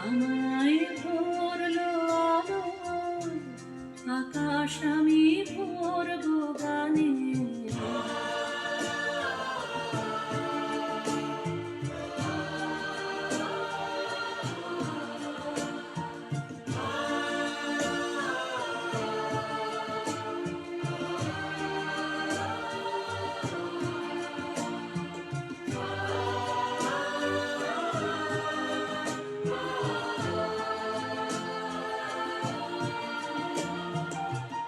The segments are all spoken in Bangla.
আকাশ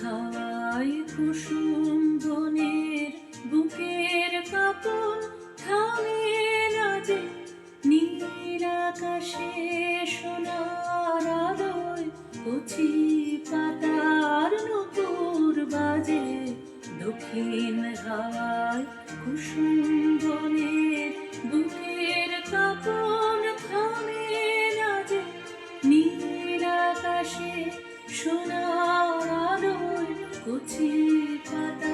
হাওয়ায় কুসুম ধনের বুকের কাপন থামে না যে নীল আকাশে সোনার আলোয় কচি পাতার নকুর বাজে। দক্ষিণ হাওয়ায় কুসুম ধনের বুকের কাপন থামে না যে নীল আকাশে সোনার কুচি পাতা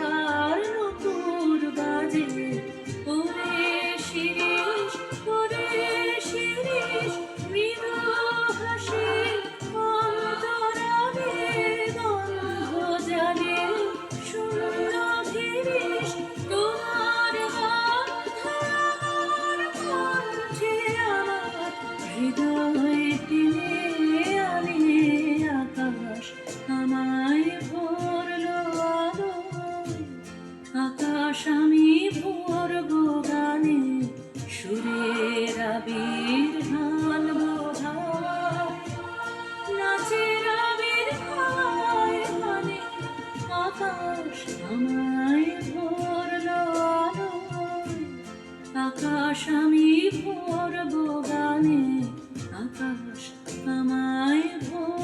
আকাশ আমি ভরব গানে আকাশ আমায় ভোর